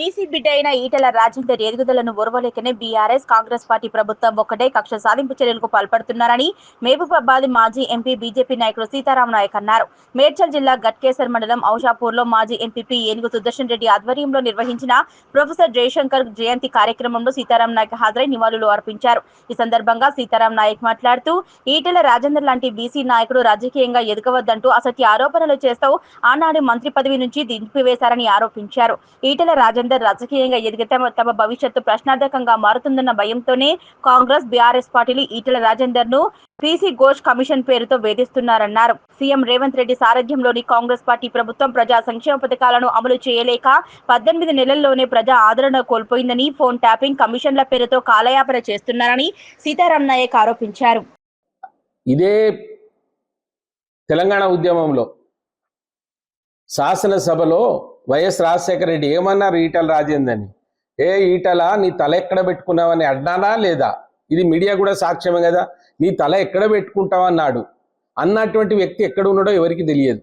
TC బిడ్డ అయిన ఈటెల రాజేందర్ ఎదుగుదలను ఓర్వలేకనే బీఆర్ఎస్ కాంగ్రెస్ పార్టీ ప్రభుత్వం ఒక్కటే కక్ష సాధింపు చర్యలకు పాల్పడుతున్నారని మహబూబాబాద్ మాజీ ఎంపీ బీజేపీ నాయకుడు సీతారాం నాయక్ అన్నారు. మేడ్చల్ జిల్లా గట్కేసర్ మండలం ఔషాపూర్లో మాజీ ఎంపీపీ ఏనుగు సుదర్శన్ రెడ్డి ఆధ్వర్యంలో నిర్వహించిన ప్రొఫెసర్ జయశంకర్ జయంతి కార్యక్రమంలో సీతారాం నాయక్ హాజరై నివాళులు అర్పించారు. ఈ సందర్భంగా సీతారాం నాయక్ మాట్లాడుతూ ఈటెల రాజేందర్ లాంటి బీసీ నాయకుడు రాజకీయంగా ఎదగవద్దంటూ అసత్య ఆరోపణలు చేస్తూ ఆనాడు మంత్రి పదవి నుంచి దింపివేశారని ఆరోపించారు. ఈటల రాజేందర్ రాజకీయంగా ఎదిగితే తమ- భవిష్యత్తు ప్రశ్నార్థకంగా మారుతుందన్న భయంతోనే కాంగ్రెస్ బీఆర్ఎస్ పార్టీలు ఈటల రాజేందర్ను పీసీ ఘోష్ కమిషన్ పేరుతో వేధిస్తున్నారన్నారు. సీఎం రేవంత్ రెడ్డి సారథ్యంలోని కాంగ్రెస్ పార్టీ ప్రభుత్వం ప్రజా సంక్షేమ పథకాలను అమలు చేయలేక పద్దెనిమిది నెలల్లోనే ప్రజా ఆదరణ కోల్పోయిందని ఫోన్ ట్యాపింగ్ కమిషన్ల పేరుతో కాలయాపన చేస్తున్నారని సీతారాం నాయక్ ఆరోపించారు. ఇదే తెలంగాణ ఉద్యమంలో శాసనసభలో వైఎస్ రాజశేఖర రెడ్డి ఏమన్నారు ఈటల రాజేందని ఏ ఈటల నీ తల ఎక్కడ పెట్టుకున్నావని అన్నానా లేదా? ఇది మీడియా కూడా సాక్ష్యమే కదా. నీ తల ఎక్కడ పెట్టుకుంటావన్నాడు అన్నటువంటి వ్యక్తి ఎక్కడ ఉన్నాడో ఎవరికి తెలియదు.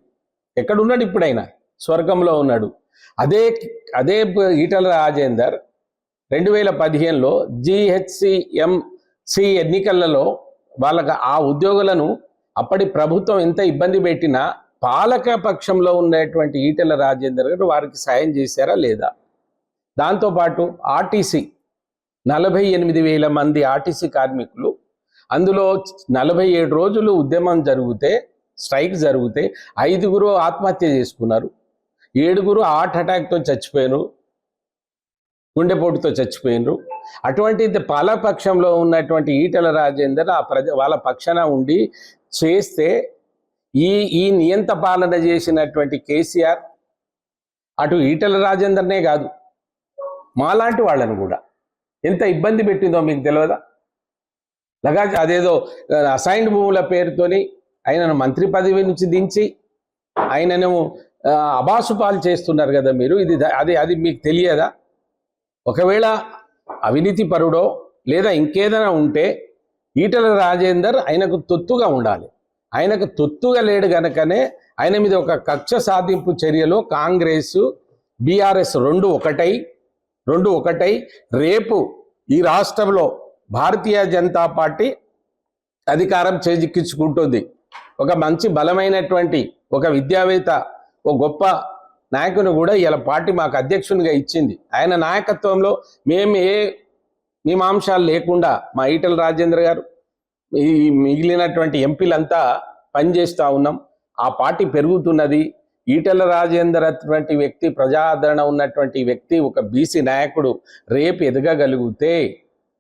ఎక్కడ ఉన్నాడు ఇప్పుడైనా? స్వర్గంలో ఉన్నాడు. అదే అదే ఈటల రాజేందర్ రెండు వేల పదిహేనులో జిహెచ్సిఎంసి ఎన్నికలలో వాళ్ళకి ఆ ఉద్యోగులను అప్పటి ప్రభుత్వం ఎంత ఇబ్బంది పెట్టినా పాలక పక్షంలో ఉన్నటువంటి ఈటెల రాజేందర్ గారు వారికి సాయం చేశారా లేదా? దాంతోపాటు ఆర్టీసీ నలభై ఎనిమిది వేల మంది ఆర్టీసీ కార్మికులు అందులో నలభై ఏడు రోజులు ఉద్యమం జరిగితే స్ట్రైక్ జరిగితే ఐదుగురు ఆత్మహత్య చేసుకున్నారు. ఏడుగురు హార్ట్ అటాక్తో చచ్చిపోయారు గుండెపోటుతో చచ్చిపోయినరు. అటువంటి పాలపక్షంలో ఉన్నటువంటి ఈటల రాజేందర్ ఆ ప్రజ వాళ్ళ పక్షాన ఉండి చేస్తే ఈ ఈ నియంత పాలన చేసినటువంటి కేసీఆర్ అటు ఈటల రాజేందర్నే కాదు మాలాంటి వాళ్ళను కూడా. ఎంత ఇబ్బంది పెట్టిందో మీకు తెలియదా? లగా అదేదో అసైన్డ్ భూముల పేరుతోని ఆయనను మంత్రి పదవి నుంచి దించి ఆయనను అబాసుపాలు చేస్తున్నారు కదా మీరు. ఇది అది అది మీకు తెలియదా? ఒకవేళ అవినీతి పరుడో లేదా ఇంకేదైనా ఉంటే ఈటల రాజేందర్ ఆయనకు తొత్తుగా ఉండాలి. ఆయనకు తొత్తుగా లేడు గనకనే ఆయన మీద ఒక కక్ష సాధింపు చర్యలో కాంగ్రెస్ బీఆర్ఎస్ రెండు ఒకటై రెండు ఒకటై రేపు ఈ రాష్ట్రంలో భారతీయ జనతా పార్టీ అధికారం చేజిక్కించుకుంటుంది. ఒక మంచి బలమైనటువంటి ఒక విద్యావేత్త ఒక గొప్ప నాయకుని కూడా ఇలా పార్టీ మాకు అధ్యక్షునిగా ఇచ్చింది. ఆయన నాయకత్వంలో మేము ఏ మీమాంసాలు లేకుండా మా ఈటల రాజేంద్ర గారు ఈ మిగిలినటువంటి ఎంపీలంతా పనిచేస్తూ ఉన్నాం. ఆ పార్టీ పెరుగుతున్నది. ఈటల రాజేందర్ అటువంటి వ్యక్తి ప్రజాదరణ ఉన్నటువంటి వ్యక్తి ఒక బీసీ నాయకుడు రేపు ఎదగగలిగితే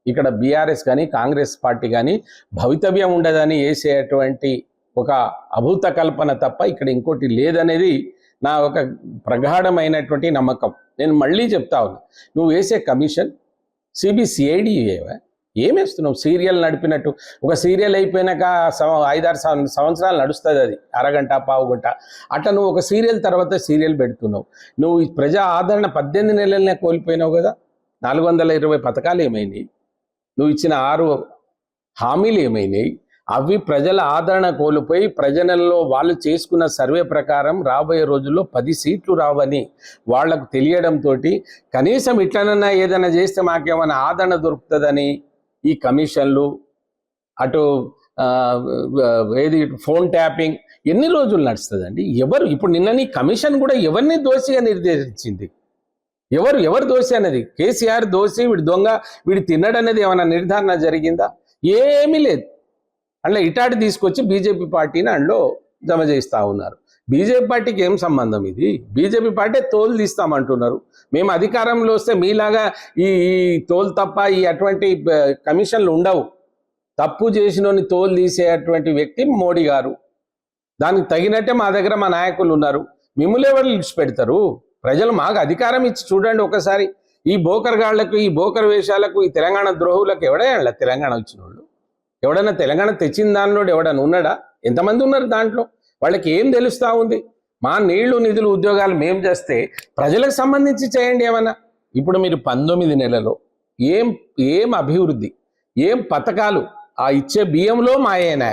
ఇక్కడ బీఆర్ఎస్ కానీ కాంగ్రెస్ పార్టీ కానీ భవితవ్యం ఉండదని వేసేటువంటి ఒక అభూత కల్పన తప్ప ఇక్కడ ఇంకోటి లేదనేది నా ఒక ప్రగాఢమైనటువంటి నమ్మకం. నేను మళ్ళీ చెప్తా ఉన్నా. నువ్వు వేసే కమిషన్ సిబిసిఐడి ఏవా? ఏమేస్తున్నావు? సీరియల్ నడిపినట్టు. ఒక సీరియల్ అయిపోయినాక ఐదారు సంవత్సరాలు నడుస్తుంది అది. అరగంట పావు గంట. అట్లా నువ్వు ఒక సీరియల్ తర్వాత సీరియల్ పెడుతున్నావు. నువ్వు ప్రజా ఆదరణ పద్దెనిమిది నెలలనే కోల్పోయినావు కదా? నాలుగు వందల ఇరవై పథకాలు ఏమైనాయి? నువ్వు ఇచ్చిన ఆరు హామీలు ఏమైనాయి? అవి ప్రజల ఆదరణ కోల్పోయి ప్రజలలో వాళ్ళు చేసుకున్న సర్వే ప్రకారం రాబోయే రోజుల్లో పది సీట్లు రావని వాళ్ళకు తెలియడంతో కనీసం ఇట్లనన్నా ఏదైనా చేస్తే మాకేమైనా ఆదరణ దొరుకుతుందని ఈ కమిషన్లు అటు ఏది ఫోన్ ట్యాపింగ్ ఎన్ని రోజులు నడుస్తుందండి? ఎవరు ఇప్పుడు నిన్న నీ కమిషన్ కూడా ఎవరిని దోషిగా నిర్దేశించింది? ఎవరు ఎవరు దోషి అన్నది కేసీఆర్ దోషి వీడి దొంగ వీడి తిన్నడనేది ఏమైనా నిర్ధారణ జరిగిందా? ఏమీ లేదు. అందులో ఇటాటి తీసుకొచ్చి బీజేపీ పార్టీని అందులో జమ చేస్తూ ఉన్నారు. బీజేపీ పార్టీకి ఏం సంబంధం ఇది? బీజేపీ పార్టీ తోలు తీస్తామంటున్నారు. మేము అధికారంలో వస్తే మీలాగా ఈ ఈ తోలు తప్ప ఈ అటువంటి కమిషన్లు ఉండవు. తప్పు చేసినోని తోలు తీసేటువంటి వ్యక్తి మోడీ గారు. దానికి తగినట్టే మా దగ్గర మా నాయకులు ఉన్నారు. మిమ్మల్ని ఎవరు పెడతారు? ప్రజలు మాకు అధికారం ఇచ్చి చూడండి ఒకసారి. ఈ బోకర్గాళ్ళకు ఈ బోకర్ వేషాలకు ఈ తెలంగాణ ద్రోహులకు ఎవడైనా తెలంగాణ వచ్చిన వాళ్ళు ఎవడన్నా తెలంగాణ తెచ్చిన దానిలో ఎవడన్నా ఉన్నాడా? ఎంతమంది ఉన్నారు దాంట్లో? వాళ్ళకి ఏం తెలుస్తా ఉంది? మా నీళ్ళు నిధులు ఉద్యోగాలు మేం చేస్తే ప్రజలకు సంబంధించి చేయండి ఏమన్నా? ఇప్పుడు మీరు పంతొమ్మిది నెలలో ఏం ఏం అభివృద్ధి ఏం పథకాలు ఆ ఇచ్చే బియ్యంలో మాయేనా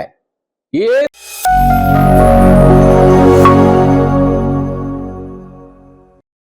ఏ